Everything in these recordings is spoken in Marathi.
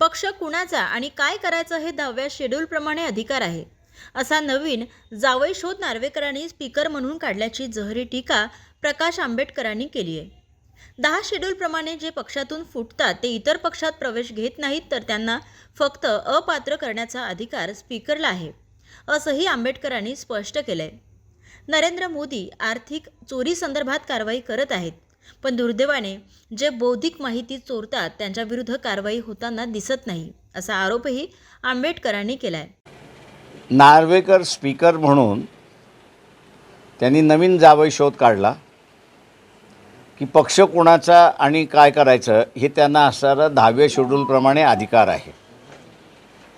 पक्ष कुणाचा आणि काय करायचं हे दहाव्या शेड्यूलप्रमाणे अधिकार आहे. असा नवीन जावई शोध नार्वेकरांनी स्पीकर म्हणून काढल्याची जहरी टीका प्रकाश आंबेडकरांनी केली आहे. दहा शेड्यूलप्रमाणे जे पक्षातून फुटतात ते इतर पक्षात प्रवेश घेत नाहीत तर त्यांना फक्त अपात्र करण्याचा अधिकार स्पीकरला आहे असंही आंबेडकरांनी स्पष्ट केलं आहे नरेंद्र मोदी आर्थिक चोरी संदर्भात कारवाई करत आहेत. पण दुर्दैवाने जे बौद्धिक माहिती चोरतात त्यांच्याविरुद्ध कारवाई होताना दिसत नाही असा आरोपही आंबेडकरांनी केला आहे नार्वेकर स्पीकर म्हणून त्यांनी नवीन जावई शोध काढला की पक्ष कोणाचा आणि काय करायचं हे त्यांना असणारं दहाव्या शेड्यूलप्रमाणे अधिकार आहे.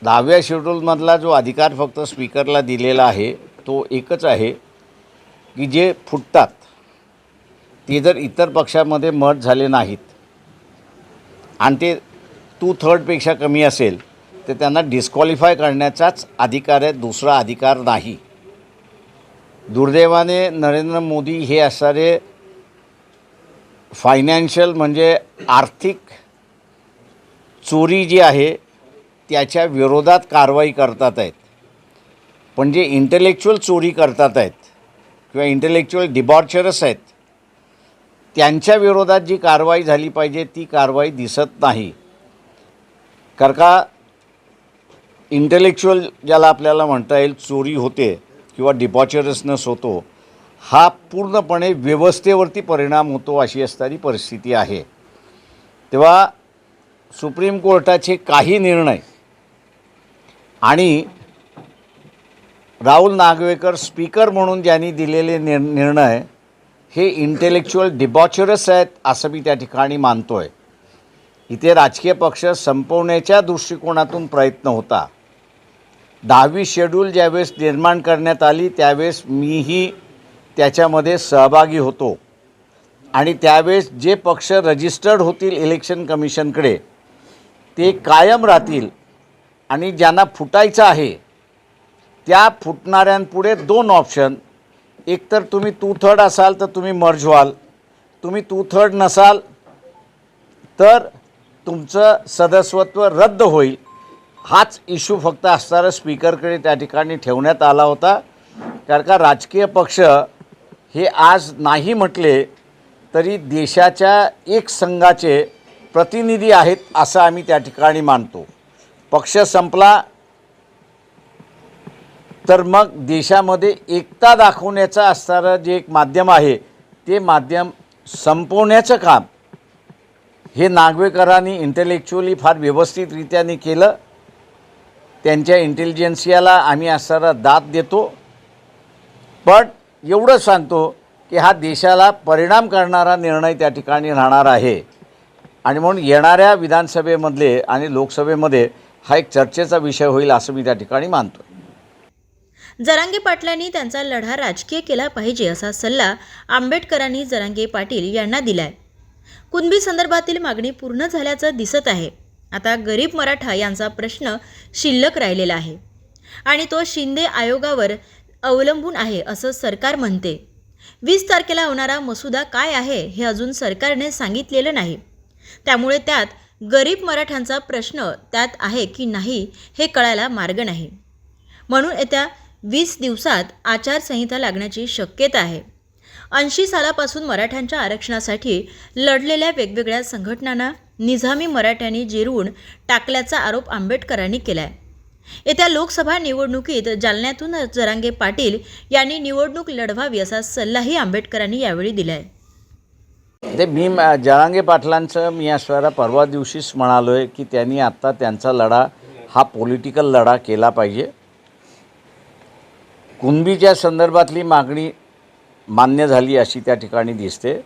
दहाव्या शेड्यूलमधला जो अधिकार फक्त स्पीकरला दिलेला आहे तो एकच आहे की जे फुटतात ते जर इतर पक्षामध्ये मत झाले नाहीत आणि ते टू थर्डपेक्षा कमी असेल तर त्यांना डिस्क्वालिफाय करण्याचाच अधिकार आहे दुसरा अधिकार नाही. दुर्दैवाने नरेंद्र मोदी हे असणारे फायनान्शियल म्हणजे आर्थिक चोरी जी आहे त्याच्या विरोधात कारवाई करतात आहेत. पण जे इंटेलेक्च्युअल चोरी करतात आहेत किंवा इंटेलेक्च्युअल डिबॉर्चरस आहेत त्यांच्या विरोधात जी कारवाई झाली पाहिजे ती कारवाई दिसत नाही. कारण का इंटेलेक्च्युअल ज्याला आपल्याला म्हणता येईल चोरी होते किंवा डिपॉचरसनेस होतो हा पूर्णपणे व्यवस्थेवरती परिणाम होतो अशी असणारी परिस्थिती आहे. तेव्हा सुप्रीम कोर्टाचे काही निर्णय आणि राहुल नागवेकर स्पीकर म्हणून ज्यांनी दिलेले निर निर्णय हे इंटेलेक्च्युअल डिबॉचरस आहेत असं मी त्या ठिकाणी मानतो आहे इथे राजकीय पक्ष संपवण्याच्या दृष्टिकोनातून प्रयत्न होता. दहावी शेड्यूल ज्यावेळेस निर्माण करण्यात आली त्यावेळेस मीही त्याच्यामध्ये सहभागी होतो. आणि त्यावेळेस जे पक्ष रजिस्टर्ड होतील इलेक्शन कमिशनकडे ते कायम राहतील. आणि ज्यांना फुटायचं आहे त्या फुटणाऱ्यांपुढे दोन ऑप्शन एकतर तुम्ही टू थर्ड असाल तर तुम्ही मर्ज व्हाल. तुम्ही टू थर्ड नसाल तर तुमचं सदस्यत्व रद्द होईल. हाच इश्यू फक्त असणारा स्पीकरकडे त्या ठिकाणी ठेवण्यात आला होता. कारण का राजकीय पक्ष हे आज नाही म्हटले तरी देशाच्या एक संघाचे प्रतिनिधी आहेत असं आम्ही त्या ठिकाणी मानतो. पक्ष संपला तर मग देशामध्ये एकता दाखवण्याचं असणारं जे एक माध्यम आहे ते माध्यम संपवण्याचं काम हे नागवेकरांनी इंटेलेक्च्युअली फार व्यवस्थितरित्याने केलं. त्यांच्या इंटेलिजन्सियाला आम्ही असणारा दाद देतो. पण एवढं सांगतो की हा देशाला परिणाम करणारा निर्णय त्या ठिकाणी राहणार आहे. आणि म्हणून येणाऱ्या विधानसभेमधले आणि लोकसभेमध्ये हा एक चर्चेचा विषय होईल असं मी त्या ठिकाणी मानतो जरांगे पाटलांनी त्यांचा लढा राजकीय केला पाहिजे असा सल्ला आंबेडकरांनी जरांगे पाटील यांना दिलाय. कुणबी संदर्भातील मागणी पूर्ण झाल्याचं दिसत आहे. आता गरीब मराठा यांचा प्रश्न शिल्लक राहिलेला आहे. आणि तो शिंदे आयोगावर अवलंबून आहे असं सरकार म्हणते. वीस तारखेला होणारा मसुदा काय आहे हे अजून सरकारने सांगितलेलं नाही. त्यामुळे त्यात गरीब मराठ्यांचा प्रश्न त्यात आहे की नाही हे कळायला मार्ग नाही. म्हणून येत्या वीस दिवसात आचारसंहिता लागण्याची शक्यता आहे. ऐंशी सालापासून मराठ्यांच्या आरक्षणासाठी लढलेल्या वेगवेगळ्या संघटनांना निझामी मराठ्यांनी जिरवून टाकल्याचा आरोप आंबेडकरांनी केला आहे येत्या लोकसभा निवडणुकीत जालन्यातून जरांगे पाटील यांनी निवडणूक लढवावी असा सल्लाही आंबेडकरांनी यावेळी दिला आहे ते मी जरांगे पाटलांचं मी असणारा परवा दिवशीच म्हणालो आहे की त्यांनी आत्ता त्यांचा लढा हा पॉलिटिकल लढा केला पाहिजे. कुणबीच्या संदर्भातली मागणी मान्य झाली अशी त्या ठिकाणी दिसते.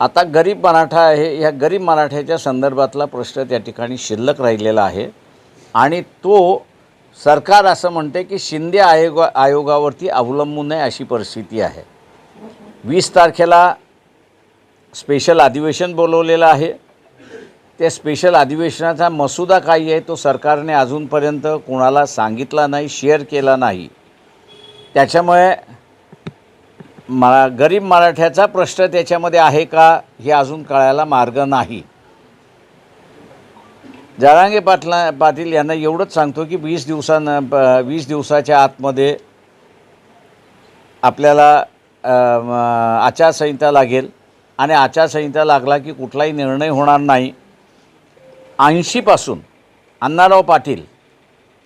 आता गरीब मराठा आहे ह्या गरीब मराठ्याच्या संदर्भातला प्रश्न त्या ठिकाणी शिल्लक राहिलेला आहे. आणि तो सरकार असं म्हणते की शिंदे आयोग आयोगावरती अवलंबून आहे अशी परिस्थिती आहे. वीस तारखेला स्पेशल अधिवेशन बोलवलेलं आहे. त्या स्पेशल अधिवेशनाचा मसुदा काही आहे तो सरकारने अजूनपर्यंत कोणाला सांगितला नाही शेअर केला नाही. त्याच्यामुळे मरा गरीब मराठ्याचा प्रश्न त्याच्यामध्ये आहे का हे अजून कळायला मार्ग नाही. जारांगे पाटला पाटील यांना एवढंच सांगतो की वीस दिवसांना वीस दिवसाच्या आतमध्ये आपल्याला आचारसंहिता लागेल आणि आचारसंहिता लागला की कुठलाही निर्णय होणार नाही. ऐंशीपासून अण्णाराव पाटील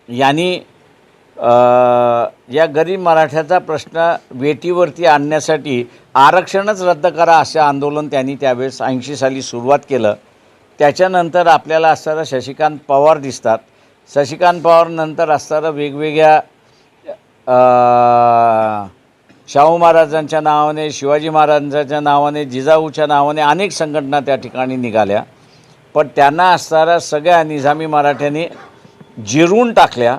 यांनी या गरीब मराठ्याचा प्रश्न वेटीवरती आणण्यासाठी आरक्षणच रद्द करा असं आंदोलन त्यांनी त्यावेळेस ऐंशी साली सुरुवात केलं. त्याच्यानंतर आपल्याला असणारं शशिकांत पवार दिसतात. शशिकांत पवार नंतर असणारं वेगवेगळ्या शाहू महाराजांच्या नावाने शिवाजी महाराजांच्या नावाने जिजाऊच्या नावाने अनेक संघटना त्या ठिकाणी निघाल्या. पण त्यांना असणाऱ्या सगळ्या निजामी मराठ्यांनी जिरून टाकल्या.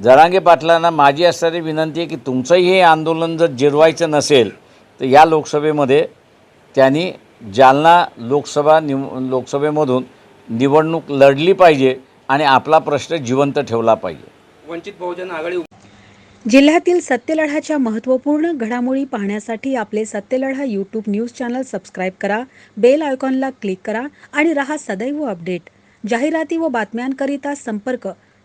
जरांगे पाटलांना माझी असणारी विनंती आहे की तुमचंही हे आंदोलन जर जिरवायचं नसेल तर या लोकसभेमध्ये त्यांनी जालना लोकसभा निव लोकसभेमधून निवडणूक लढली पाहिजे आणि आपला प्रश्न जिवंत ठेवला पाहिजे. वंचित बहुजन आघाडी जिल्ह्यातील सत्यलढ्याच्या महत्त्वपूर्ण घडामोडी पाहण्यासाठी आपले Satyaladha YouTube news channel subscribe करा बेल आयकॉनला क्लिक करा आणि रहा सदैव अपडेट जाहिराती व बातम्यांकरिता संपर्क